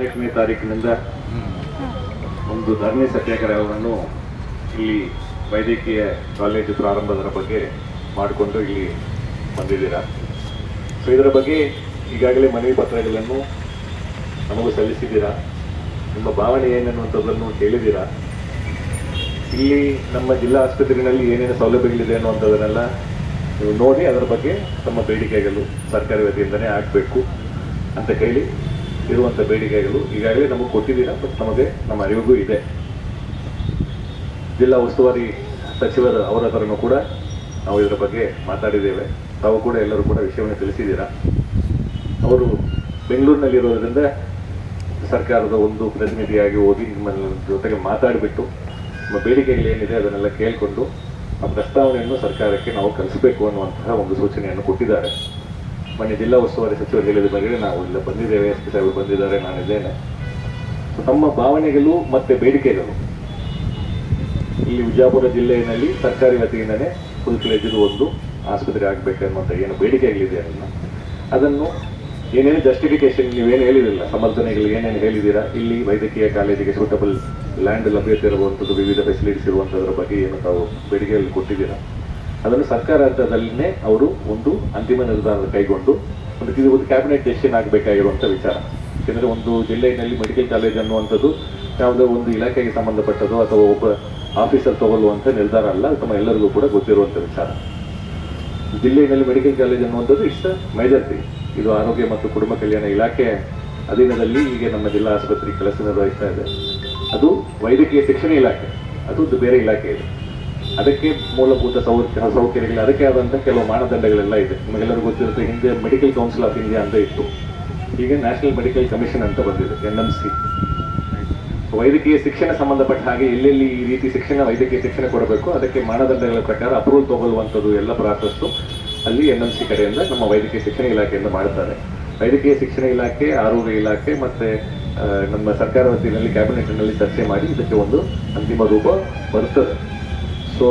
ಹದಿನೆಂಟನೇ ತಾರೀಕಿನಿಂದ ಒಂದು ಧರಣಿ ಸತ್ಯಾಗ್ರಹವನ್ನು ಇಲ್ಲಿ ವೈದ್ಯಕೀಯ ಕಾಲೇಜು ಪ್ರಾರಂಭದ ಬಗ್ಗೆ ಮಾಡಿಕೊಂಡು ಇಲ್ಲಿ ಬಂದಿದ್ದೀರಾ? ಸೊ ಇದರ ಬಗ್ಗೆ ಈಗಾಗಲೇ ಮನವಿ ಪತ್ರಗಳನ್ನು ನಮಗೂ ಸಲ್ಲಿಸಿದ್ದೀರಾ? ನಿಮ್ಮ ಭಾವನೆ ಏನನ್ನುವಂಥದ್ದನ್ನು ಹೇಳಿದ್ದೀರಾ ಇಲ್ಲಿ ನಮ್ಮ ಜಿಲ್ಲಾ ಆಸ್ಪತ್ರೆಯಲ್ಲಿ ಏನೇನು ಸೌಲಭ್ಯಗಳಿದೆ ಅನ್ನುವಂಥದ್ದನ್ನೆಲ್ಲ ನೀವು ನೋಡಿ, ಅದರ ಬಗ್ಗೆ ತಮ್ಮ ಬೇಡಿಕೆಗಳು ಸರ್ಕಾರಿ ವತಿಯಿಂದನೇ ಆಗಬೇಕು ಅಂತ ಹೇಳಿ ಇರುವಂಥ ಬೇಡಿಕೆಗಳು ಈಗಾಗಲೇ ನಮಗೆ ಕೊಟ್ಟಿದ್ದೀರಾ ಬಟ್ ನಮಗೆ ನಮ್ಮ ಅರಿವಿಗೂ ಇದೆ. ಜಿಲ್ಲಾ ಉಸ್ತುವಾರಿ ಸಚಿವರ, ಅವರ ಹತ್ರನೂ ಕೂಡ ನಾವು ಇದರ ಬಗ್ಗೆ ಮಾತಾಡಿದ್ದೇವೆ. ತಾವು ಕೂಡ ಎಲ್ಲರೂ ಕೂಡ ವಿಷಯವನ್ನು ತಿಳಿಸಿದ್ದೀರಾ? ಅವರು ಬೆಂಗಳೂರಿನಲ್ಲಿರೋದ್ರಿಂದ ಸರ್ಕಾರದ ಒಂದು ಪ್ರತಿನಿಧಿಯಾಗಿ ಹೋಗಿ ನಿಮ್ಮ ಜೊತೆಗೆ ಮಾತಾಡಿಬಿಟ್ಟು ನಮ್ಮ ಬೇಡಿಕೆಗಳು ಏನಿದೆ ಅದನ್ನೆಲ್ಲ ಕೇಳಿಕೊಂಡು, ಆ ಪ್ರಸ್ತಾವನೆಯನ್ನು ಸರ್ಕಾರಕ್ಕೆ ನಾವು ಕಲಿಸಬೇಕು ಅನ್ನುವಂತಹ ಒಂದು ಸೂಚನೆಯನ್ನು ಕೊಟ್ಟಿದ್ದಾರೆ. ಮೊನ್ನೆ ಜಿಲ್ಲಾ ಉಸ್ತುವಾರಿ ಸಚಿವರು ಹೇಳಿದ ಬಗ್ಗೆ ನಾವು ಇಲ್ಲ ಬಂದಿದ್ದೇವೆ. ಎಸ್ ಪಿ ಸಾಹೇಬರು ಬಂದಿದ್ದಾರೆ ನಾನಿದ್ದೇನೆ ತಮ್ಮ ಭಾವನೆಗಳು ಮತ್ತೆ ಬೇಡಿಕೆಗಳು. ಇಲ್ಲಿ ವಿಜಾಪುರ ಜಿಲ್ಲೆಯಲ್ಲಿ ಸರ್ಕಾರಿ ವತಿಯಿಂದನೇ ಫುಲ್ ಒಂದು ಆಸ್ಪತ್ರೆ ಆಗಬೇಕನ್ನುವಂಥ ಏನು ಬೇಡಿಕೆಗಳಿದೆ ಅದನ್ನು ಅದನ್ನು ಏನೇನು ಜಸ್ಟಿಫಿಕೇಶನ್ ನೀವೇನು ಹೇಳಿದಿಲ್ಲ ಸಮರ್ಥನೆಗಳು ಏನೇನು ಹೇಳಿದ್ದೀರಾ? ಇಲ್ಲಿ ವೈದ್ಯಕೀಯ ಕಾಲೇಜಿಗೆ ಸೂಟಬಲ್ ಲ್ಯಾಂಡ್ ಲಭ್ಯತೆ ಇರುವಂಥದ್ದು, ವಿವಿಧ ಫೆಸಿಲಿಟೀಸ್ ಇರುವಂಥದ್ರ ಬಗ್ಗೆ ಏನು ತಾವು ಬೇಡಿಕೆಯಲ್ಲಿ ಕೊಟ್ಟಿದ್ದೀರಾ? ಅದನ್ನು ಸರ್ಕಾರ ಹಂತದಲ್ಲಿನೇ ಅವರು ಒಂದು ಅಂತಿಮ ನಿರ್ಧಾರ ಕೈಗೊಂಡು ಒಂದು ಇದು ಒಂದು ಕ್ಯಾಬಿನೆಟ್ ಡೆಸಿಷನ್ ಆಗಬೇಕಾಗಿರುವಂಥ ವಿಚಾರ. ಯಾಕೆಂದರೆ ಒಂದು ಜಿಲ್ಲೆಯಲ್ಲಿ ಮೆಡಿಕಲ್ ಕಾಲೇಜ್ ಅನ್ನುವಂಥದ್ದು ಯಾವುದೋ ಒಂದು ಇಲಾಖೆಗೆ ಸಂಬಂಧಪಟ್ಟದ್ದು ಅಥವಾ ಒಬ್ಬ ಆಫೀಸರ್ ತಗೊಳ್ಳುವಂಥ ನಿರ್ಧಾರ ಅಲ್ಲ ತಮ್ಮ ಎಲ್ಲರಿಗೂ ಕೂಡ ಗೊತ್ತಿರುವಂಥ ವಿಚಾರ. ಜಿಲ್ಲೆಯಲ್ಲಿ ಮೆಡಿಕಲ್ ಕಾಲೇಜ್ ಅನ್ನುವಂಥದ್ದು ಇಷ್ಟ ಮೇಜರ್ ಥಿಂಗ್ ಇದು ಆರೋಗ್ಯ ಮತ್ತು ಕುಟುಂಬ ಕಲ್ಯಾಣ ಇಲಾಖೆ ಅಧೀನದಲ್ಲಿ ಈಗ ನಮ್ಮ ಜಿಲ್ಲಾ ಆಸ್ಪತ್ರೆ ಕೆಲಸ ನಿರ್ವಹಿಸ್ತಾ ಇದೆ. ಅದು ವೈದ್ಯಕೀಯ ಶಿಕ್ಷಣ ಇಲಾಖೆ. ಅದು ಬೇರೆ ಇಲಾಖೆ ಇದೆ. ಅದಕ್ಕೆ ಮೂಲಭೂತ ಸೌಕರ್ಯ ಸೌಕರ್ಯಗಳು, ಅದಕ್ಕೆ ಆದಂಥ ಕೆಲವು ಮಾನದಂಡಗಳೆಲ್ಲ ಇದೆ. ನಿಮಗೆಲ್ಲರಿಗೂ ಗೊತ್ತಿರುತ್ತೆ, ಹಿಂದೆ ಮೆಡಿಕಲ್ ಕೌನ್ಸಿಲ್ ಆಫ್ ಇಂಡಿಯಾ ಅಂತ ಇತ್ತು. ಈಗ ನ್ಯಾಷನಲ್ ಮೆಡಿಕಲ್ ಕಮಿಷನ್ ಅಂತ ಬಂದಿದೆ ಎನ್ ಎಂ ಸಿ ವೈದ್ಯಕೀಯ ಶಿಕ್ಷಣ ಸಂಬಂಧಪಟ್ಟ ಹಾಗೆ ಎಲ್ಲೆಲ್ಲಿ ಈ ರೀತಿ ಶಿಕ್ಷಣ, ವೈದ್ಯಕೀಯ ಶಿಕ್ಷಣ ಕೊಡಬೇಕು, ಅದಕ್ಕೆ ಮಾನದಂಡಗಳ ಪ್ರಕಾರ ಅಪ್ರೂವಲ್ ತಗೊಳ್ಳುವಂಥದ್ದು ಎಲ್ಲ ಪ್ರಾಸೆಸ್ಸು ಅಲ್ಲಿ ಎನ್ ಎಂ ಸಿ ಕಡೆಯಿಂದ ನಮ್ಮ ವೈದ್ಯಕೀಯ ಶಿಕ್ಷಣ ಇಲಾಖೆಯಿಂದ ಮಾಡುತ್ತಾರೆ. ವೈದ್ಯಕೀಯ ಶಿಕ್ಷಣ ಇಲಾಖೆ, ಆರೋಗ್ಯ ಇಲಾಖೆ ಮತ್ತೆ ನಮ್ಮ ಸರ್ಕಾರ ವತಿಯಲ್ಲಿ ಕ್ಯಾಬಿನೆಟ್ನಲ್ಲಿ ಚರ್ಚೆ ಮಾಡಿ ಇದಕ್ಕೆ ಒಂದು ಅಂತಿಮ ರೂಪ ಬರುತ್ತದೆ ಸೊ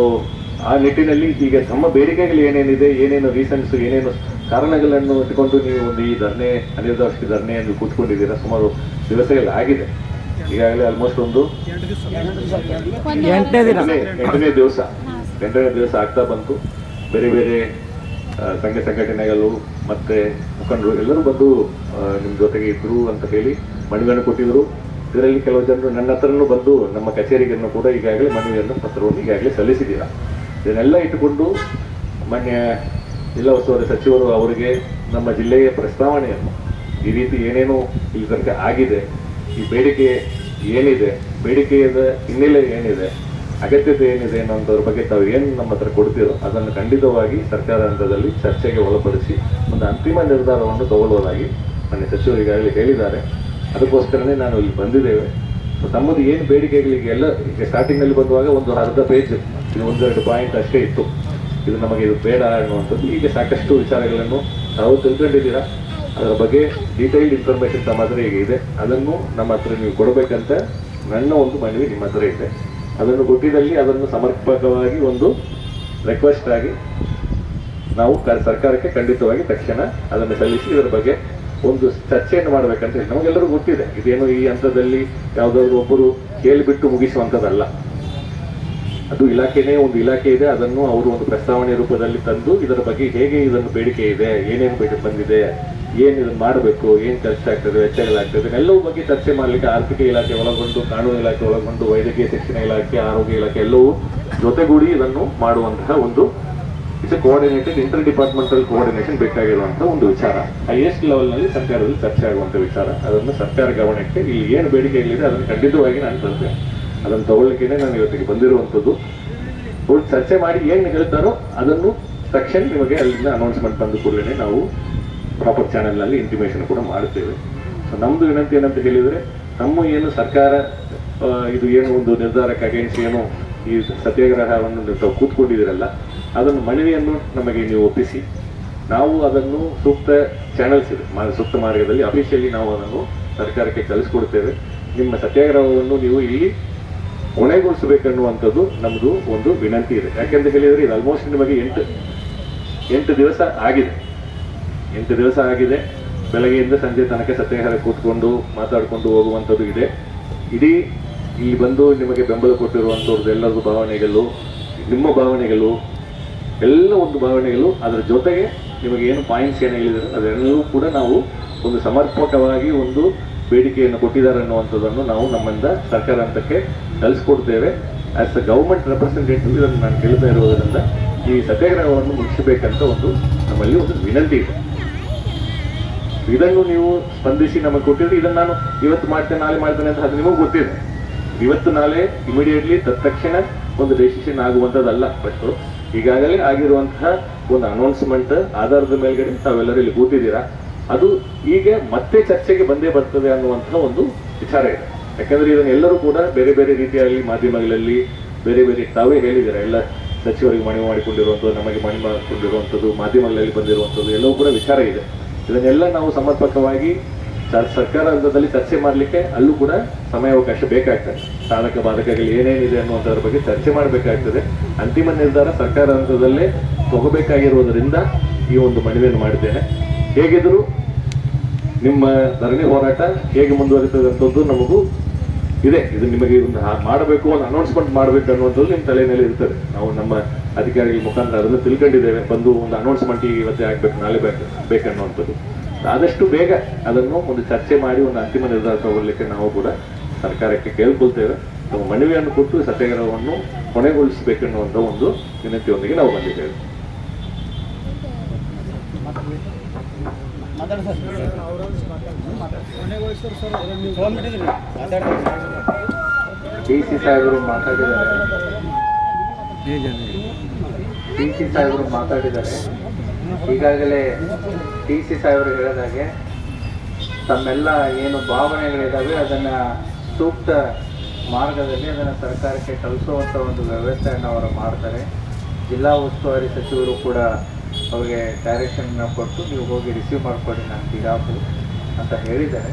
ಆ ನಿಟ್ಟಿನಲ್ಲಿ ಈಗ ತಮ್ಮ ಬೇಡಿಕೆಗಳು ಏನೇನಿದೆ ಏನೇನು ರೀಸನ್ಸ್ ಏನೇನು ಕಾರಣಗಳನ್ನು ಇಟ್ಟುಕೊಂಡು ನೀವು ಒಂದು ಈ ಧರ್ನೆ ಅನಿರ್ದಿಷ್ಟ ಧರಣಿಯನ್ನು ಕೂತ್ಕೊಂಡಿದ್ದೀರಾ? ಸುಮಾರು ದಿವಸಗಳು ಆಗಿದೆ. ಈಗಾಗಲೇ ಆಲ್ಮೋಸ್ಟ್ ಒಂದು ಎಂಟನೇ ದಿವಸ. ಎಂಟನೇ ದಿವಸ ಆಗ್ತಾ ಬಂತು. ಬೇರೆ ಬೇರೆ ಸಂಘ ಸಂಘಟನೆಗಳು ಮತ್ತೆ ಮುಖಂಡರು ಎಲ್ಲರೂ ಬಂದು ನಿಮ್ಮ ನಿಮ್ ಜೊತೆಗೆ ಇದ್ರು ಅಂತ ಹೇಳಿ ಮಣಿಗಳನ್ನು ಕೊಟ್ಟಿದ್ರು. ಇದರಲ್ಲಿ ಕೆಲವು ಜನರು ನನ್ನ ಹತ್ರನೂ ಬಂದು ನಮ್ಮ ಕಚೇರಿಯನ್ನು ಕೂಡ ಈಗಾಗಲೇ ಮನವಿಯನ್ನು ಪತ್ರವನ್ನು ಈಗಾಗಲೇ ಸಲ್ಲಿಸಿದ್ದೀರಾ? ಇದನ್ನೆಲ್ಲ ಇಟ್ಟುಕೊಂಡು ಮಾನ್ಯ ಜಿಲ್ಲಾ ಉಸ್ತುವಾರಿ ಸಚಿವರು ಅವರಿಗೆ ನಮ್ಮ ಜಿಲ್ಲೆಯ ಪ್ರಸ್ತಾವನೆಯನ್ನು ಈ ರೀತಿ ಏನೇನು ಇಲ್ಲಿ ತನಕ ಆಗಿದೆ, ಈ ಬೇಡಿಕೆ ಏನಿದೆ, ಬೇಡಿಕೆಯದ ಹಿನ್ನೆಲೆ ಏನಿದೆ, ಅಗತ್ಯತೆ ಏನಿದೆ ಅನ್ನೋದ್ರ ಬಗ್ಗೆ ತಾವು ಏನು ನಮ್ಮ ಹತ್ರ ಕೊಡ್ತೀರೋ ಅದನ್ನು ಖಂಡಿತವಾಗಿ ಸರ್ಕಾರ ಹಂತದಲ್ಲಿ ಚರ್ಚೆಗೆ ಒಳಪಡಿಸಿ ಒಂದು ಅಂತಿಮ ನಿರ್ಧಾರವನ್ನು ತಗೊಳ್ಳುವುದಾಗಿ ನನ್ನ ಸಚಿವರು ಈಗಾಗಲೇ ಹೇಳಿದ್ದಾರೆ. ಅದಕ್ಕೋಸ್ಕರನೇ ನಾನು ಇಲ್ಲಿ ಬಂದಿದ್ದೇವೆ. ತಮ್ಮದು ಏನು ಬೇಡಿಕೆಗಳಿಗೆ ಎಲ್ಲ, ಈಗ ಸ್ಟಾರ್ಟಿಂಗ್ನಲ್ಲಿ ಬಂದುವಾಗ ಒಂದು ಅರ್ಧ ಪೇಜ್ ಇದು ಒಂದೆರಡು ಪಾಯಿಂಟ್ ಅಷ್ಟೇ ಇತ್ತು. ಇದು ನಮಗೆ ಇದು ಬೇಡ ಅನ್ನುವಂಥದ್ದು. ಈಗ ಸಾಕಷ್ಟು ವಿಚಾರಗಳನ್ನು ನಾವು ತಿಳ್ಕೊಂಡಿದ್ದೀರಾ? ಅದರ ಬಗ್ಗೆ ಡೀಟೈಲ್ಡ್ ಇನ್ಫಾರ್ಮೇಷನ್ ತಮ್ಮ ಹತ್ರ ಈಗ ಇದೆ. ಅದನ್ನು ನಮ್ಮ ಹತ್ರ ನೀವು ಕೊಡಬೇಕಂತ ನನ್ನ ಒಂದು ಮನವಿ ನಿಮ್ಮ ಹತ್ರ ಇದೆ. ಅದನ್ನು ಕೊಟ್ಟಿದ್ದಲ್ಲಿ ಅದನ್ನು ಸಮರ್ಪಕವಾಗಿ ಒಂದು ರಿಕ್ವೆಸ್ಟ್ ಆಗಿ ನಾವು ಸರ್ಕಾರಕ್ಕೆ ಖಂಡಿತವಾಗಿ ತಕ್ಷಣ ಅದನ್ನು ಸಲ್ಲಿಸಿ ಇದರ ಬಗ್ಗೆ ಒಂದು ಚರ್ಚೆಯನ್ನು ಮಾಡಬೇಕಂತ ಹೇಳಿ ನಮಗೆಲ್ಲರೂ ಗೊತ್ತಿದೆ. ಇದೇನು ಈ ಹಂತದಲ್ಲಿ ಯಾವುದಾದ್ರು ಒಬ್ಬರು ಕೇಳಿಬಿಟ್ಟು ಮುಗಿಸುವಂಥದ್ದಲ್ಲ. ಅದು ಇಲಾಖೆನೇ ಒಂದು ಇಲಾಖೆ ಇದೆ, ಅದನ್ನು ಅವರು ಒಂದು ಪ್ರಸ್ತಾವನೆ ರೂಪದಲ್ಲಿ ತಂದು ಇದರ ಬಗ್ಗೆ ಹೇಗೆ ಇದನ್ನು ಬೇಡಿಕೆ ಇದೆ, ಏನೇನು ಬೇಡಿಕೆ ಬಂದಿದೆ, ಏನು ಇದನ್ನು ಮಾಡಬೇಕು, ಏನು ಖರ್ಚಾಗ್ತದೆ ವೆಚ್ಚಗಳಾಗ್ತದೆ ಎಲ್ಲವೂ ಬಗ್ಗೆ ಚರ್ಚೆ ಮಾಡಲಿಕ್ಕೆ ಆರ್ಥಿಕ ಇಲಾಖೆ ಒಳಗೊಂಡು, ಕಾನೂನು ಇಲಾಖೆ ಒಳಗೊಂಡು, ವೈದ್ಯಕೀಯ ಶಿಕ್ಷಣ ಇಲಾಖೆ, ಆರೋಗ್ಯ ಇಲಾಖೆ ಎಲ್ಲವೂ ಜೊತೆಗೂಡಿ ಇದನ್ನು ಮಾಡುವಂತಹ ಒಂದು it's coordinated inter departmental coordination ಬೇಕಾಗಿರುವಂತಹ ಒಂದು ವಿಚಾರ. ಹೈಯೆಸ್ಟ್ ಲೆವೆಲ್ನಲ್ಲಿ ಸರ್ಕಾರದಲ್ಲಿ ಚರ್ಚೆ ಆಗುವಂತ ವಿಚಾರ. ಅದನ್ನು ಸರ್ಕಾರ ಗಮನಕ್ಕೆ ಇಲ್ಲಿ ಏನು ಬೇಡಿಕೆಗಳಿದೆ ಅದನ್ನು ಖಂಡಿತವಾಗಿ ನಾನು ತರ್ತೇನೆ ಅದನ್ನು ತಗೊಳ್ಳಿಕ್ಕೆ ನಾನು ಇವತ್ತಿಗೆ ಬಂದಿರುವಂಥದ್ದು. ಚರ್ಚೆ ಮಾಡಿ ಏನು ಹೇಳ್ತಾರೋ ಅದನ್ನು ತಕ್ಷಣ ನಿಮಗೆ ಅಲ್ಲಿಂದ ಅನೌನ್ಸ್ಮೆಂಟ್ ತಂದು ಕೂಡಲೇ ನಾವು ಪ್ರಾಪರ್ ಚಾನೆಲ್ನಲ್ಲಿ ಇಂಟಿಮೇಷನ್ ಕೂಡ ಮಾಡ್ತೇವೆ ಸೊ ನಮ್ಮದು ವಿನಂತಿ ಏನಂತ ಹೇಳಿದರೆ, ನಮ್ಮ ಏನು ಸರ್ಕಾರ ಇದು ಏನು ಒಂದು ನಿರ್ಧಾರಕ್ಕೆ ಏನು ಈ ಸತ್ಯಾಗ್ರಹವನ್ನು ತಾವು ಕೂತ್ಕೊಂಡಿದ್ದೀರಲ್ಲ, ಅದನ್ನು ಮನವಿಯನ್ನು ನಮಗೆ ನೀವು ಒಪ್ಪಿಸಿ. ನಾವು ಅದನ್ನು ಸೂಕ್ತ ಚಾನೆಲ್ಸ್ ಇದೆ ಸೂಕ್ತ ಮಾರ್ಗದಲ್ಲಿ ಅಫಿಷಿಯಲಿ ನಾವು ಅದನ್ನು ಸರ್ಕಾರಕ್ಕೆ ಕಳಿಸ್ಕೊಡ್ತೇವೆ. ನಿಮ್ಮ ಸತ್ಯಾಗ್ರಹವನ್ನು ನೀವು ಇಲ್ಲಿ ಕೊನೆಗೊಳಿಸಬೇಕನ್ನುವಂಥದ್ದು ನಮ್ಮದು ಒಂದು ವಿನಂತಿ ಇದೆ. ಯಾಕೆಂತ ಹೇಳಿದರೆ ಇದು ಆಲ್ಮೋಸ್ಟ್ ನಿಮಗೆ ಎಂಟು ಎಂಟು ದಿವಸ ಆಗಿದೆ. ಎಂಟು ದಿವಸ ಆಗಿದೆ. ಬೆಳಗ್ಗೆಯಿಂದ ಸಂಜೆ ತನಕ ಸತ್ಯಾಗ್ರಹ ಕೂತ್ಕೊಂಡು ಮಾತಾಡಿಕೊಂಡು ಹೋಗುವಂಥದ್ದು ಇದೆ. ಇಡೀ ಇಲ್ಲಿ ಬಂದು ನಿಮಗೆ ಬೆಂಬಲ ಕೊಟ್ಟಿರುವಂಥವ್ರದ್ದು ಎಲ್ಲರದ್ದು ಭಾವನೆಗಳು, ನಿಮ್ಮ ಭಾವನೆಗಳು, ಎಲ್ಲ ಒಂದು ಭಾವನೆಗಳು, ಅದರ ಜೊತೆಗೆ ನಿಮಗೆ ಏನು ಪಾಯಿಂಟ್ಸ್ ಏನು ಹೇಳಿದರೆ, ಅದೆಲ್ಲವೂ ಕೂಡ ನಾವು ಒಂದು ಸಮರ್ಪಕವಾಗಿ ಒಂದು ಬೇಡಿಕೆಯನ್ನು ಕೊಟ್ಟಿದ್ದಾರೆ ಅನ್ನುವಂಥದ್ದನ್ನು ನಾವು ನಮ್ಮಿಂದ ಸರ್ಕಾರ ಹಂತಕ್ಕೆ ಕಲಿಸ್ಕೊಡ್ತೇವೆ ಆ್ಯಸ್ ಅ ಗೌರ್ಮೆಂಟ್ ರೆಪ್ರೆಸೆಂಟೇಟಿವ್ ಇದನ್ನು ನಾನು ಕೇಳ್ತಾ ಇರುವುದರಿಂದ ಈ ಸತ್ಯಾಗ್ರಹವನ್ನು ಮುಗಿಸಬೇಕಂತ ಒಂದು ನಮ್ಮಲ್ಲಿ ಒಂದು ವಿನಂತಿ ಇದೆ. ಇದನ್ನು ನೀವು ಸ್ಪಂದಿಸಿ ನಮಗೆ ಕೊಟ್ಟಿದ್ರೆ ಇದನ್ನು ನಾನು ಇವತ್ತು ಮಾಡ್ತೇನೆ, ನಾಳೆ ಮಾಡ್ತೇನೆ ಅಂತ ಅದು ನಿಮಗೆ ಗೊತ್ತಿದೆ. ಇವತ್ತು ನಾಳೆ ಇಮಿಡಿಯೇಟ್ಲಿ ತತ್ಕ್ಷಣ ಒಂದು ಡೆಸಿಷನ್ ಆಗುವಂಥದ್ದಲ್ಲ ಬಟ್ ಈಗಾಗಲೇ ಆಗಿರುವಂತಹ ಒಂದು ಅನೌನ್ಸ್ಮೆಂಟ್ ಆಧಾರದ ಮೇಲ್ಗಡೆ ತಾವೆಲ್ಲರೂ ಇಲ್ಲಿ ಕೂತಿದ್ದೀರಾ? ಅದು ಈಗ ಮತ್ತೆ ಚರ್ಚೆಗೆ ಬಂದೇ ಬರ್ತದೆ ಅನ್ನುವಂತಹ ಒಂದು ವಿಚಾರ ಇದೆ. ಯಾಕಂದ್ರೆ ಇದನ್ನ ಎಲ್ಲರೂ ಕೂಡ ಬೇರೆ ಬೇರೆ ರೀತಿಯಲ್ಲಿ ಮಾಧ್ಯಮಗಳಲ್ಲಿ ಬೇರೆ ಬೇರೆ ತಾವೇ ಹೇಳಿದ್ದೀರಾ? ಎಲ್ಲ ಸಚಿವರಿಗೆ ಮನವಿ ಮಾಡಿಕೊಂಡಿರುವಂಥದ್ದು, ನಮಗೆ ಮನವಿ ಮಾಡಿಕೊಂಡಿರುವಂಥದ್ದು, ಮಾಧ್ಯಮಗಳಲ್ಲಿ ಬಂದಿರುವಂಥದ್ದು, ಎಲ್ಲವೂ ಕೂಡ ವಿಚಾರ ಇದೆ. ಇದನ್ನೆಲ್ಲ ನಾವು ಸಮರ್ಪಕವಾಗಿ ಸರ್ಕಾರ ಹಂತದಲ್ಲಿ ಚರ್ಚೆ ಮಾಡಲಿಕ್ಕೆ ಅಲ್ಲೂ ಕೂಡ ಸಮಯಾವಕಾಶ ಬೇಕಾಗ್ತದೆ. ಸಾಧಕ ಬಾಧಕಗಳು ಏನೇನಿದೆ ಅನ್ನುವಂಥದ್ರ ಬಗ್ಗೆ ಚರ್ಚೆ ಮಾಡಬೇಕಾಗ್ತದೆ. ಅಂತಿಮ ನಿರ್ಧಾರ ಸರ್ಕಾರ ಹಂತದಲ್ಲೇ ತಗೋಬೇಕಾಗಿರುವುದರಿಂದ ಈ ಒಂದು ಮನವಿಯನ್ನು ಮಾಡಿದ್ದೇನೆ. ಹೇಗಿದ್ರು ನಿಮ್ಮ ಧರಣಿ ಹೋರಾಟ ಹೇಗೆ ಮುಂದುವರಿತದೆ ಅಂತದ್ದು ನಮಗೂ ಇದೆ. ಇದು ನಿಮಗೆ ಒಂದು ಮಾಡಬೇಕು, ಒಂದು ಅನೌನ್ಸ್ಮೆಂಟ್ ಮಾಡಬೇಕು ಅನ್ನುವಂಥದ್ದು ನಿಮ್ಮ ತಲೆಯಲ್ಲಿ ಇರ್ತದೆ. ನಾವು ನಮ್ಮ ಅಧಿಕಾರಿಗಳ ಮುಖಾಂತರ ಅದನ್ನು ತಿಳ್ಕೊಂಡಿದ್ದೇವೆ. ಬಂದು ಒಂದು ಅನೌನ್ಸ್ಮೆಂಟ್ ಇವತ್ತೇ ಆಗಬೇಕು, ನಾಳೆ ಬೇಕು, ಬೇಕನ್ನುವಂಥದ್ದು. ಆದಷ್ಟು ಬೇಗ ಅದನ್ನು ಒಂದು ಚರ್ಚೆ ಮಾಡಿ ಒಂದು ಅಂತಿಮ ನಿರ್ಧಾರ ತಗೊಳ್ಳಿಕ್ಕೆ ನಾವು ಕೂಡ ಸರ್ಕಾರಕ್ಕೆ ಕೇಳ್ಕೊಳ್ತೇವೆ. ತಮ್ಮ ಮನವಿಯನ್ನು ಕೊಟ್ಟು ಸತ್ಯಾಗ್ರಹವನ್ನು ಕೊನೆಗೊಳಿಸಬೇಕೆನ್ನುವಂಥ ಒಂದು ವಿನಂತಿಯೊಂದಿಗೆ ನಾವು ಬಂದಿದ್ದೇವೆ. ಮಾತಾಡಿದ್ದಾರೆ. ಡಿ ಸಿ ಸಾಹೇಬರು ಮಾತಾಡಿದ್ದಾರೆ. ಈಗಾಗಲೇ ಡಿ ಸಿ ಸಾಹೇಬರು ಹೇಳಿದಾಗೆ ತಮ್ಮೆಲ್ಲ ಏನು ಭಾವನೆಗಳಿದ್ದಾವೆ, ಅದನ್ನು ಸೂಕ್ತ ಮಾರ್ಗದಲ್ಲಿ ಅದನ್ನು ಸರ್ಕಾರಕ್ಕೆ ಕಳಿಸುವಂಥ ಒಂದು ವ್ಯವಸ್ಥೆಯನ್ನು ಅವರು ಮಾಡ್ತಾರೆ. ಜಿಲ್ಲಾ ಉಸ್ತುವಾರಿ ಸಚಿವರು ಕೂಡ ಅವರಿಗೆ ಡೈರೆಕ್ಷನ್ನ ಕೊಟ್ಟು ನೀವು ಹೋಗಿ ರಿಸೀವ್ ಮಾಡಿಕೊಡಿ ನಾನು ಬಿಡಾಪು ಅಂತ ಹೇಳಿದ್ದಾರೆ.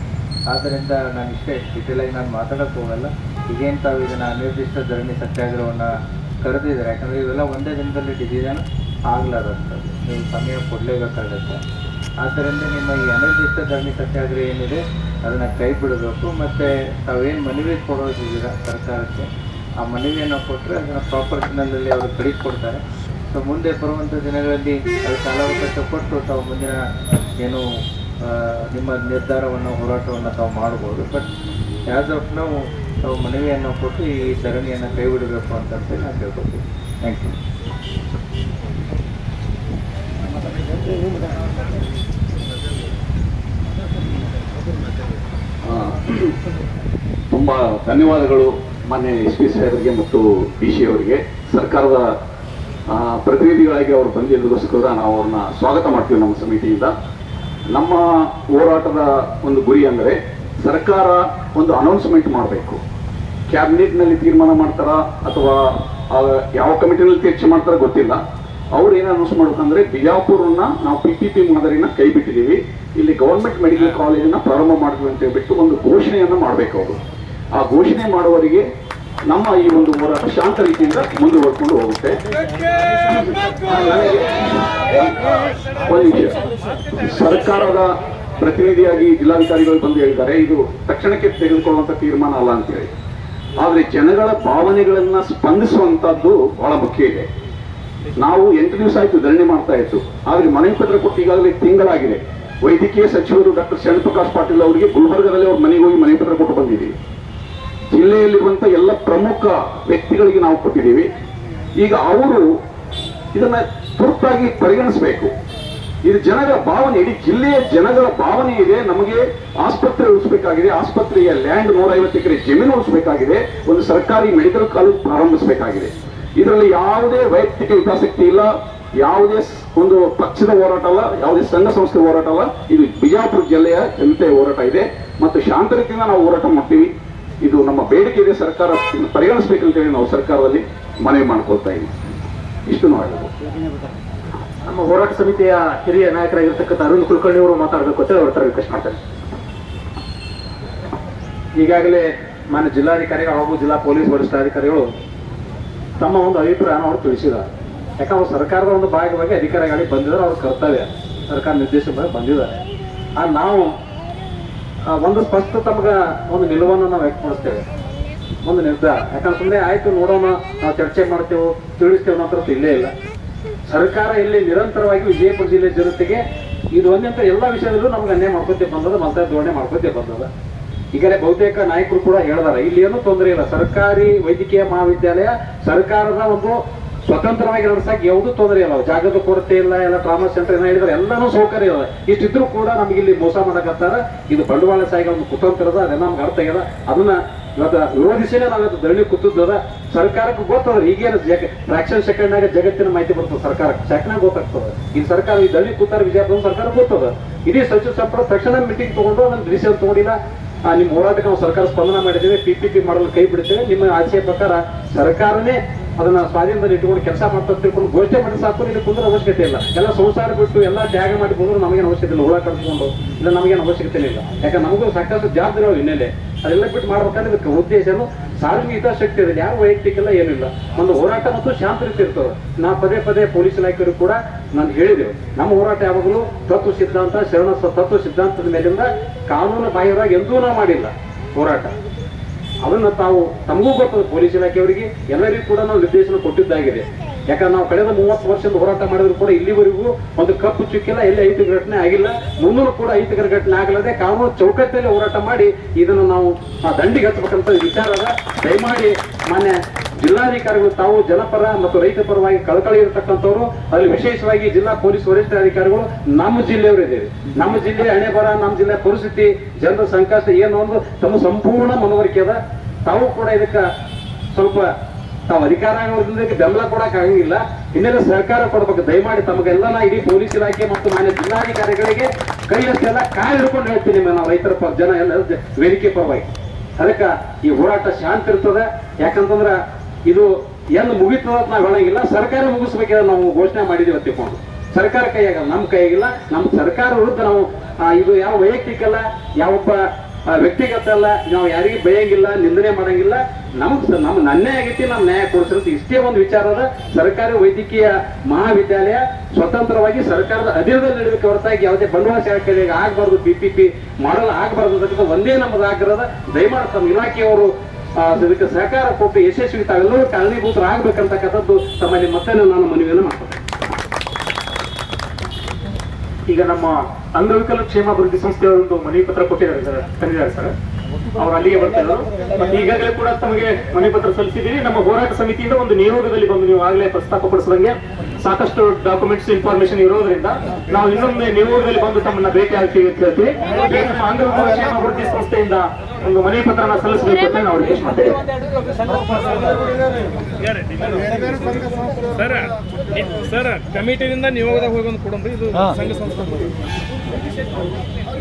ಆದ್ದರಿಂದ ನಾನು ಇಷ್ಟೇ ಡೀಟೇಲಾಗಿ ನಾನು ಮಾತಾಡೋಕ್ಕೆ ಹೋಗಲ್ಲ. ಈಗೇನು ತಾವು ಇದನ್ನು ಅನಿರ್ದಿಷ್ಟ ಧರಣಿ ಸತ್ಯಾಗ್ರಹವನ್ನು ಕರೆದಿದ್ದಾರೆ, ಯಾಕಂದರೆ ಇವೆಲ್ಲ ಒಂದೇ ದಿನದಲ್ಲಿ ಡಿಸಿಷನ್ ಆಗ್ಲಾರಂಥದ್ದು ನೀವು ಸಮಯ ಕೊಡಲೇಬೇಕಾಗತ್ತೆ. ಆದ್ದರಿಂದ ನಿಮ್ಮ ಈ ಅನಿರ್ದಿಷ್ಟ ಧರಣಿ ಸತ್ಯಾಗ್ರಹ ಏನಿದೆ, ಅದನ್ನು ಕೈ ಬಿಡಬೇಕು. ಮತ್ತು ತಾವೇನು ಮನವಿ ಕೊಡೋದಿದ್ದೀರಾ ಸರ್ಕಾರಕ್ಕೆ, ಆ ಮನವಿಯನ್ನು ಕೊಟ್ಟರೆ ಅದನ್ನು ಪ್ರಾಪರ್ಷನಲ್ಲಲ್ಲಿ ಅವರು ಕಡಿಗೆ ಕೊಡ್ತಾರೆ. ಸೊ ಮುಂದೆ ಬರುವಂಥ ದಿನಗಳಲ್ಲಿ ಅದು ಕಾಲಾವಕಾಶ ಕೊಟ್ಟು ತಾವು ಮುಂದಿನ ಏನು ನಿಮ್ಮ ನಿರ್ಧಾರವನ್ನು, ಹೋರಾಟವನ್ನು ತಾವು ಮಾಡ್ಬೋದು. ಬಟ್ ಆ್ಯಸ್ ಆಫ್ ನಾವು ತಾವು ಮನವಿಯನ್ನು ಕೊಟ್ಟು ಈ ಧರಣಿಯನ್ನು ಕೈ ಬಿಡಬೇಕು ಅಂತ ನಾನು ಕೇಳ್ಕೊತೀನಿ ಥ್ಯಾಂಕ್ ಯು ಆ, ತುಂಬ ಧನ್ಯವಾದಗಳು ಮಾನ್ಯ ಎಸ್ ಪಿ ಸಾಹೇಬರಿಗೆ ಮತ್ತು ಡಿ ಸಿ ಅವರಿಗೆ. ಸರ್ಕಾರದ ಪ್ರತಿನಿಧಿಗಳಾಗಿ ಅವರು ಬಂದಿರೋದಕ್ಕೋಸ್ಕರ ನಾವು ಅವ್ರನ್ನ ಸ್ವಾಗತ ಮಾಡ್ತೀವಿ ನಮ್ಮ ಸಮಿತಿಯಿಂದ. ನಮ್ಮ ಹೋರಾಟದ ಒಂದು ಗುರಿ ಅಂದರೆ ಸರ್ಕಾರ ಒಂದು ಅನೌನ್ಸ್ಮೆಂಟ್ ಮಾಡಬೇಕು. ಕ್ಯಾಬಿನೆಟ್ನಲ್ಲಿ ತೀರ್ಮಾನ ಮಾಡ್ತಾರಾ ಅಥವಾ ಯಾವ ಕಮಿಟಿನಲ್ಲಿ ಚರ್ಚೆ ಮಾಡ್ತಾರೋ ಗೊತ್ತಿಲ್ಲ. ಅವ್ರು ಏನು ಅನೌನ್ಸ್ ಮಾಡ್ಬೇಕಂದ್ರೆ ಬಿಜಾಪುರನ್ನ ನಾವು ಪಿ ಪಿ ಪಿ ಮಾದರಿನ ಕೈ ಬಿಟ್ಟಿದ್ದೀವಿ. ಇಲ್ಲಿ ಗೌರ್ಮೆಂಟ್ ಮೆಡಿಕಲ್ ಕಾಲೇಜನ್ನ ಪ್ರಾರಂಭ ಮಾಡ್ತೀವಿ ಅಂತ ಹೇಳ್ಬಿಟ್ಟು ಒಂದು ಘೋಷಣೆಯನ್ನ ಮಾಡಬೇಕು ಅವರು. ಆ ಘೋಷಣೆ ಮಾಡುವವರಿಗೆ ನಮ್ಮ ಈ ಒಂದು ಹೋರಾಟ ಶಾಂತ ರೀತಿಯಿಂದ ಮುಂದುವರ್ಕೊಂಡು ಹೋಗುತ್ತೆ. ಸರ್ಕಾರದ ಪ್ರತಿನಿಧಿಯಾಗಿ ಜಿಲ್ಲಾಧಿಕಾರಿಗಳು ಬಂದು ಹೇಳ್ತಾರೆ ಇದು ತಕ್ಷಣಕ್ಕೆ ತೆಗೆದುಕೊಳ್ಳುವಂತ ತೀರ್ಮಾನ ಅಲ್ಲ ಅಂತೇಳಿ ಆದ್ರೆ ಜನಗಳ ಭಾವನೆಗಳನ್ನ ಸ್ಪಂದಿಸುವಂತದ್ದು ಬಹಳ ಮುಖ್ಯ ಇದೆ. ನಾವು ಎಂಟು ದಿವಸ ಆಯ್ತು ಧರಣಿ ಮಾಡ್ತಾ ಇತ್ತು. ಆದ್ರೆ ಮನವಿ ಪತ್ರ ಕೊಟ್ಟು ಈಗಾಗಲೇ ತಿಂಗಳಾಗಿದೆ. ವೈದ್ಯಕೀಯ ಸಚಿವರು ಡಾಕ್ಟರ್ ಶರಣಪ್ರಕಾಶ್ ಪಾಟೀಲ್ ಅವರಿಗೆ ಗುಲ್ಬರ್ಗದಲ್ಲಿ ಅವ್ರ ಮನೆಗೆ ಹೋಗಿ ಮನವಿ ಪತ್ರ ಕೊಟ್ಟು ಬಂದಿದ್ದೀವಿ. ಜಿಲ್ಲೆಯಲ್ಲಿರುವಂಥ ಎಲ್ಲ ಪ್ರಮುಖ ವ್ಯಕ್ತಿಗಳಿಗೆ ನಾವು ಕೊಟ್ಟಿದ್ದೀವಿ. ಈಗ ಅವರು ಇದನ್ನ ತುರ್ತಾಗಿ ಪರಿಗಣಿಸಬೇಕು. ಇದು ಜನರ ಭಾವನೆ, ಇಡೀ ಜಿಲ್ಲೆಯ ಜನಗಳ ಭಾವನೆ ಇದೆ. ನಮಗೆ ಆಸ್ಪತ್ರೆ ಉಳಿಸಬೇಕಾಗಿದೆ. ಆಸ್ಪತ್ರೆಯ ಲ್ಯಾಂಡ್ ನೂರ ಐವತ್ತು ಎಕರೆ ಜಮೀನು ಉಳಿಸಬೇಕಾಗಿದೆ. ಒಂದು ಸರ್ಕಾರಿ ಮೆಡಿಕಲ್ ಕಾಲೇಜ್ ಪ್ರಾರಂಭಿಸಬೇಕಾಗಿದೆ. ಇದರಲ್ಲಿ ಯಾವುದೇ ವೈಯಕ್ತಿಕ ಹಿತಾಸಕ್ತಿ ಇಲ್ಲ, ಯಾವುದೇ ಒಂದು ಪಕ್ಷದ ಹೋರಾಟ ಅಲ್ಲ, ಯಾವುದೇ ಸಂಘ ಸಂಸ್ಥೆ ಹೋರಾಟ ಅಲ್ಲ. ಇದು ಬಿಜಾಪುರ ಜಿಲ್ಲೆಯ ಜನತೆಯ ಹೋರಾಟ ಇದೆ. ಮತ್ತು ಶಾಂತ ರೀತಿಯಿಂದ ನಾವು ಹೋರಾಟ ಮಾಡ್ತೀವಿ. ಇದು ನಮ್ಮ ಬೇಡಿಕೆ ಇದೆ ಸರ್ಕಾರ ಪರಿಗಣಿಸಬೇಕಂತೇಳಿ ನಾವು ಸರ್ಕಾರದಲ್ಲಿ ಮನವಿ ಮಾಡ್ಕೊಳ್ತಾ ಇದ್ದೀವಿ. ಇಷ್ಟು ನಾವು ನಮ್ಮ ಹೋರಾಟ ಸಮಿತಿಯ ಹಿರಿಯ ನಾಯಕರಾಗಿರ್ತಕ್ಕಂಥ ಅರುಣ್ ಕುಲಕರ್ಣಿ ಅವರು ಮಾತಾಡಬೇಕು ಅಂತ ಅವ್ರ ಹತ್ರ ರಿಕ್ವೆಸ್ಟ್ ಮಾಡ್ತಾರೆ ಈಗಾಗಲೇ ಮಾನ್ಯ ಜಿಲ್ಲಾಧಿಕಾರಿಗಳು ಹಾಗೂ ಜಿಲ್ಲಾ ಪೊಲೀಸ್ ವರಿಷ್ಠಾಧಿಕಾರಿಗಳು ತಮ್ಮ ಒಂದು ಅಭಿಪ್ರಾಯನ ಅವರು ತಿಳಿಸಿದ್ದಾರೆ. ಯಾಕಂದ್ರೆ ಸರ್ಕಾರದ ಒಂದು ಭಾಗವಾಗಿ ಅಧಿಕಾರಿಗಳಿಗೆ ಬಂದಿದ್ದಾರೆ, ಅವ್ರ ಕರ್ತವ್ಯ. ಸರ್ಕಾರ ನಿರ್ದೇಶನ ಬಂದಿದ್ದಾರೆ. ಆ ನಾವು ಒಂದು ಸ್ಪಷ್ಟ ತಮ್ಗೆ ಒಂದು ನಿಲುವನ್ನು ನಾವು ವ್ಯಕ್ತಪಡಿಸ್ತೇವೆ. ಒಂದು ನಿರ್ಧಾರ. ಯಾಕಂದ್ರೆ ಸುಮ್ಮನೆ ಆಯ್ತು ನೋಡೋಣ, ನಾವು ಚರ್ಚೆ ಮಾಡ್ತೇವೆ, ತಿಳಿಸ್ತೇವೆ ಅನ್ನೋ ಇಲ್ಲೇ ಇಲ್ಲ. ಸರ್ಕಾರ ಇಲ್ಲಿ ನಿರಂತರವಾಗಿ ವಿಜಯಪುರ ಜಿಲ್ಲೆ ಜನತೆಗೆ ಇದು ಒಂದಂತ ಎಲ್ಲ ವಿಷಯದಲ್ಲೂ ನಮ್ಗೆ ಅನ್ಯಾಯ ಮಾಡ್ಕೊತೇ ಬಂದದ ಮತ್ತೆ ಧೋರಣೆ ಮಾಡ್ಕೊತೇ ಬಂದದ ಈಗಲೇ ಬಹುತೇಕ ನಾಯಕರು ಕೂಡ ಹೇಳಿದಾರೆ, ಇಲ್ಲಿ ಏನೂ ತೊಂದರೆ ಇಲ್ಲ. ಸರ್ಕಾರಿ ವೈದ್ಯಕೀಯ ಮಹಾವಿದ್ಯಾಲಯ, ಸರ್ಕಾರದ ಒಂದು ಸ್ವತಂತ್ರವಾಗಿ ನಡೆಸಕ್ಕೆ ಯಾವುದೂ ತೊಂದರೆ ಇಲ್ಲ. ಜಾಗದ ಕೊರತೆ ಇಲ್ಲ, ಎಲ್ಲ ಟ್ರಾಮಾ ಸೆಂಟರ್ ಏನ ಹೇಳಿದ್ರೆ ಎಲ್ಲಾನು ಸೌಕರ್ಯ ಇದೆ ಇಷ್ಟಿದ್ರು ಕೂಡ ನಮ್ಗೆ ಇಲ್ಲಿ ಮೋಸ ಮಾಡಕತ್ತಾರ. ಇದು ಬಂಡವಾಳ ಸಾಯಿಗೆ ಒಂದು ಕುತಂತ್ರದ ಅದೆಲ್ಲ ನಮ್ಗೆ ಅರ್ಥ ಆಗ್ಯದ. ಅದನ್ನ ಇವತ್ತು ವಿರೋಧಿಸಿನೇ ನಾವು ಇವತ್ತು ಧರಣಿ ಕೂತದ ಸರ್ಕಾರಕ್ಕೆ ಗೊತ್ತದ, ಈಗೇನು ಜಗ ಫ್ರಾಕ್ಷನ್ ಸೆಕೆಂಡ್ನಾಗ ಜಗತ್ತಿನ ಮಾಹಿತಿ ಬರ್ತದೆ ಸರ್ಕಾರಕ್ಕೆ. ಸೆಕೆಂಡ್ ಗೊತ್ತಾಗ್ತದೆ. ಈ ಸರ್ಕಾರ ಈ ದಳ್ಳಿ ಕೂತಾರ ವಿಜಯಪುರ ಸರ್ಕಾರ ಗೊತ್ತದ. ಇಡೀ ಸಚಿವ ಸಂಪುಟ ತಕ್ಷಣ ಮೀಟಿಂಗ್ ತಗೊಂಡು ಅದನ್ನ ಡಿಸಿಷನ್ ತಗೊಂಡಿಲ್ಲ. ನಿಮ್ಮ ಹೋರಾಟಕ್ಕೆ ನಾವು ಸರ್ಕಾರ ಸ್ಪಂದನ ಮಾಡಿದ್ದೇವೆ ಪಿ ಪಿ ಪಿ ಮಾಡಲು ಕೈ ಬಿಡ್ತೇವೆ ನಿಮ್ಮ ಆಶಯ ಪ್ರಕಾರ ಸರ್ಕಾರನೇ ಅದನ್ನ ಸ್ವಾಧೀನದಲ್ಲಿ ಇಟ್ಕೊಂಡು ಕೆಲಸ ಮಾಡ್ತಾ ತಿಳ್ಕೊಂಡು ಘೋಷಣೆ ಮಾಡಿ ಸಾಕು ಇಲ್ಲಿ ಕುಂದ್ರ ಅವಶ್ಯಕತೆ ಇಲ್ಲ. ಎಲ್ಲ ಸಂಸಾರ ಬಿಟ್ಟು ಎಲ್ಲ ತ್ಯಾಗ ಮಾಡಿ ಬಂದ್ರು ನಮಗೇನು ಅವಶ್ಯಕತೆ ಇಲ್ಲ. ಹುಳ ಕಟ್ಕೊಂಡು ಇಲ್ಲ ನಮಗೇನು ಅವಶ್ಯಕತೆ ಇಲ್ಲ. ಯಾಕಂದ್ರೆ ನಮಗೂ ಸಾಕಷ್ಟು ಜವಾಬ್ದಾರಿ ಹಿನ್ನೆಲೆ. ಅದೆಲ್ಲ ಬಿಟ್ಟು ಮಾಡ್ಬೇಕಾದ್ರೆ ಇದಕ್ಕೆ ಉದ್ದೇಶನು ಸಾರ್ವಜನಿಕ ಹಿತಾಸಕ್ತಿ ಇದೆ ಯಾರು ವೈಯಕ್ತಿಕ ಇಲ್ಲ ಏನಿಲ್ಲ ಒಂದು ಹೋರಾಟ ಮತ್ತು ಶಾಂತ ರೀತಿ ಇರ್ತದೆ. ನಾ ಪದೇ ಪದೇ ಪೊಲೀಸ್ ಇಲಾಖೆಯವರು ಕೂಡ ನಾನು ಹೇಳಿದೆವು ನಮ್ಮ ಹೋರಾಟ ಯಾವಾಗಲೂ ತತ್ವ ಸಿದ್ಧಾಂತ, ಶರಣ ತತ್ವ ಸಿದ್ಧಾಂತದ ಮೇಲಿಂದ ಕಾನೂನು ಬಾಹಿರವಾಗಿ ಎಂದೂ ನಾವು ಮಾಡಿಲ್ಲ ಹೋರಾಟ. ಅದನ್ನ ತಾವು ತಮಗೂ ಗೊತ್ತದ ಪೊಲೀಸ್ ಇಲಾಖೆಯವರಿಗೆ ಎಲ್ಲರಿಗೂ ಕೂಡ ನಾವು ನಿರ್ದೇಶನ ಕೊಟ್ಟಿದ್ದಾಗಿದೆ. ಯಾಕಂದ್ರೆ ನಾವು ಕಳೆದ ಮೂವತ್ತು ವರ್ಷದ ಹೋರಾಟ ಮಾಡಿದ್ರು ಕೂಡ ಇಲ್ಲಿವರೆಗೂ ಒಂದು ಕಪ್ಪು ಚುಕ್ಕಿಲ್ಲ, ಎಲ್ಲಿ ಐದು ಘಟನೆ ಆಗಿಲ್ಲ. ಮುನ್ನೂರು ಕೂಡ ಐತಿಕರ ಘಟನೆ ಆಗಲದೆ ಕಾನೂನು ಚೌಕಟ್ಟಲ್ಲಿ ಹೋರಾಟ ಮಾಡಿ ಇದನ್ನು ನಾವು ದಂಡಿಗೆ ಹಚ್ಚಬೇಕಂತ ವಿಚಾರದ ದಯಮಾಡಿ ಮಾನ್ಯ ಜಿಲ್ಲಾಧಿಕಾರಿಗಳು ತಾವು ಜನಪರ ಮತ್ತು ರೈತ ಪರವಾಗಿ ಕಳಕಳಿ ಇರತಕ್ಕಂಥವ್ರು, ಅಲ್ಲಿ ವಿಶೇಷವಾಗಿ ಜಿಲ್ಲಾ ಪೊಲೀಸ್ ವರಿಷ್ಠಾಧಿಕಾರಿಗಳು ನಮ್ಮ ಜಿಲ್ಲೆಯವರು ಇದ್ದೀರಿ. ನಮ್ಮ ಜಿಲ್ಲೆ ಹಣೆಬರ, ನಮ್ಮ ಜಿಲ್ಲೆ ಪರಿಸ್ಥಿತಿ, ಜನರ ಸಂಕಷ್ಟ ಏನು ಒಂದು ತಮ್ಮ ಸಂಪೂರ್ಣ ಮನವರಿಕೆ ಅದ. ತಾವು ಕೂಡ ಇದಕ್ಕೆ ಸ್ವಲ್ಪ ತಾವು ಅಧಿಕಾರ ಆಗೋದ್ರಿಂದ ಬೆಂಬಲ ಕೊಡಕ್ ಆಗಂಗಿಲ್ಲ. ಇನ್ನೆಲ್ಲ ಸರ್ಕಾರ ಕೊಡ್ಬೇಕು. ದಯಮಾಡಿ ತಮಗೆಲ್ಲ ನಾ ಇಡೀ ಪೊಲೀಸ್ ಇಲಾಖೆ ಮತ್ತು ಮಾನ್ಯ ಜಿಲ್ಲಾಧಿಕಾರಿಗಳಿಗೆ ಕೈ ಅಷ್ಟೆಲ್ಲ ಕಾಲು ಹಿಡ್ಕೊಂಡು ಹೇಳ್ತೀನಿ ನಾವು ರೈತರ ಪರ ಜನ ಎಲ್ಲ ವೇದಿಕೆ ಪರವಾಗಿ. ಅದಕ್ಕೆ ಈ ಹೋರಾಟ ಶಾಂತಿ ಇರ್ತದೆ. ಯಾಕಂತಂದ್ರ ಇದು ಎಲ್ಲಿ ಮುಗಿತದ ನಾವು ಹೇಳಂಗಿಲ್ಲ. ಸರ್ಕಾರ ಮುಗಿಸ್ಬೇಕಿದ್ರೆ ನಾವು ಘೋಷಣೆ ಮಾಡಿದೀವಿ ತಿಳ್ಕೊಂಡು ಸರ್ಕಾರ ಕೈಯಾಗಲ್ಲ. ನಮ್ಮ ಕೈಯಾಗಿಲ್ಲ. ನಮ್ಮ ಸರ್ಕಾರ ವಿರುದ್ಧ ನಾವು ಇದು ಯಾವ ವೈಯಕ್ತಿಕ ಅಲ್ಲ, ಯಾವೊಬ್ಬ ವ್ಯಕ್ತಿಗತ ಅಲ್ಲ, ನಾವು ಯಾರಿಗೂ ಬೈಯಂಗಿಲ್ಲ ನಿಂದನೆ ಮಾಡಂಗಿಲ್ಲ. ನಮಗ್ ನಮ್ಮ ನನ್ನೇ ಆಗೈತಿ ನಮ್ಮ ನ್ಯಾಯ ಕೊಡಿಸಿರೋದು ಇಷ್ಟೇ ಒಂದು ವಿಚಾರದ ಸರ್ಕಾರಿ ವೈದ್ಯಕೀಯ ಮಹಾವಿದ್ಯಾಲಯ ಸ್ವತಂತ್ರವಾಗಿ ಸರ್ಕಾರದ ಅಧೀನದಲ್ಲಿ ನಡೀಬೇಕು ಹೊರತಾಗಿ ಯಾವುದೇ ಬಂಡವಾಳ ಶಾಖೆಗಳಿಗೆ ಆಗಬಾರ್ದು ಪಿ ಪಿ ಪಿ ಮಾಡಲ್ ಆಗಬಾರ್ದು ಅದಕ್ಕೆ ಒಂದೇ ನಮ್ಮದು ಆಗ್ರದ ದಯಮಾಡಿ ತಮ್ಮ ಇಲಾಖೆಯವರು ಅದಕ್ಕೆ ಸಹಕಾರ ಕೊಟ್ಟು ಯಶಸ್ವಿ ತಾವೆಲ್ಲರೂ ಕಾರಣೀಭೂತರಾಗಬೇಕಂತಕ್ಕಂಥದ್ದು ತಮ್ಮಲ್ಲಿ ಮತ್ತೆ ನಾನು ಮನವಿಯನ್ನು ಮಾಡ್ತೇನೆ. ಈಗ ನಮ್ಮ ಅಂಗವಿಕಲ ಕ್ಷೇಮ ಅಭಿವೃದ್ಧಿ ಸಂಸ್ಥೆಯ ಮನವಿ ಪತ್ರ ಕೊಟ್ಟಿದ್ದಾರೆ ಸರ್, ತಂದಿದ್ದಾರೆ ಸರ್. ಅವ್ರು ಅಲ್ಲಿಗೆ ಬರ್ತಾ ಇದ್ರು ಮತ್ತೆ ಈಗಾಗಲೇ ಕೂಡ ತಮಗೆ ಮನೆ ಪತ್ರ ಸಲ್ಲಿಸಿದ್ದೀರಿ. ನಮ್ಮ ಹೋರಾಟ ಸಮಿತಿಯಿಂದ ಒಂದು ನಿಯೋಗದಲ್ಲಿ ಬಂದು ನೀವು ಆಗಲೇ ಪ್ರಸ್ತಾಪಪಡಿಸಿದಂಗೆ ಸಾಕಷ್ಟು ಡಾಕ್ಯುಮೆಂಟ್ಸ್ ಇನ್ಫಾರ್ಮೇಶನ್ ಇರೋದ್ರಿಂದ ನಾವು ಇನ್ನೊಂದು ನಿಯೋಗದಲ್ಲಿ ಬಂದು ತಮ್ಮನ್ನ ಭೇಟಿ ಆಗ್ತೀವಿ ಅಂತ ಹೇಳ್ತೀವಿ. ನಮ್ಮ ಆಂಧ್ರ ಕ್ಷೇಮ ಅಭಿವೃದ್ಧಿ ಸಂಸ್ಥೆಯಿಂದ ಒಂದು ಮನೆ ಪತ್ರನ ಸಲ್ಲಿಸಬೇಕು ಅಂತ ನಾವು ರಿಕ್ವೆಸ್ಟ್ ಮಾಡ್ತೇವೆ. ಸರ್ ಕಮಿಟಿಯಿಂದ ನಿಯೋಗದಾಗ ಹೋಗಿ ಒಂದು ಇದು ಸಂಘ ಸಂಸ್ಥೆ.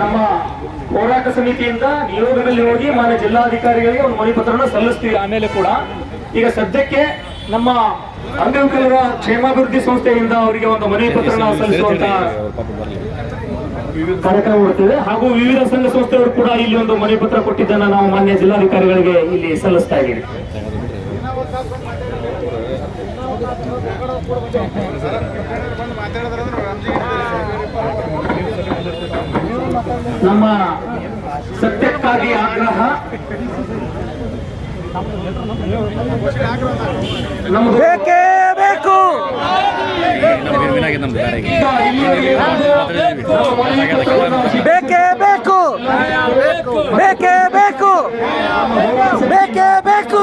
ನಮ್ಮ ಹೋರಾಟ ಸಮಿತಿಯಿಂದ ನಿಯೋಗದಲ್ಲಿ ಹೋಗಿ ಮಾನ್ಯ ಜಿಲ್ಲಾಧಿಕಾರಿಗಳಿಗೆ ಒಂದು ಮನವಿ ಪತ್ರವನ್ನು ಸಲ್ಲಿಸ್ತೀವಿ ಆಮೇಲೆ ಕೂಡ. ಈಗ ಸದ್ಯಕ್ಕೆ ನಮ್ಮ ಅಂಗವಿಕಲರ ಕ್ಷೇಮಾಭಿವೃದ್ಧಿ ಸಂಸ್ಥೆಯಿಂದ ಅವರಿಗೆ ಒಂದು ಮನವಿ ಪತ್ರವನ್ನು ಸಲ್ಲಿಸುವಂತ ಕಾರ್ಯಕ್ರಮ ಮಾಡ್ತೇವೆ ಹಾಗೂ ವಿವಿಧ ಸಂಘ ಸಂಸ್ಥೆಯವರು ಕೂಡ ಇಲ್ಲಿ ಒಂದು ಮನವಿ ಪತ್ರ ಕೊಟ್ಟಿದ್ದನ್ನು ನಾವು ಮಾನ್ಯ ಜಿಲ್ಲಾಧಿಕಾರಿಗಳಿಗೆ ಇಲ್ಲಿ ಸಲ್ಲಿಸ್ತಾ ಇದ್ದೀವಿ. ನಮ್ಮ ಸತ್ಯಕ್ಕಾಗಿ ಆಗ್ರಹ ನಮ್ಮದು ಬೇಕೇ ಬೇಕು ಈಗ ಇಲ್ಲಿವರೆಗೆ ನಮ್ಮ ಮನವಿ ಪತ್ರವನ್ನು ಬೇಕೇ ಬೇಕು ಬೇಕೇ ಬೇಕು ಬೇಕೇ ಬೇಕು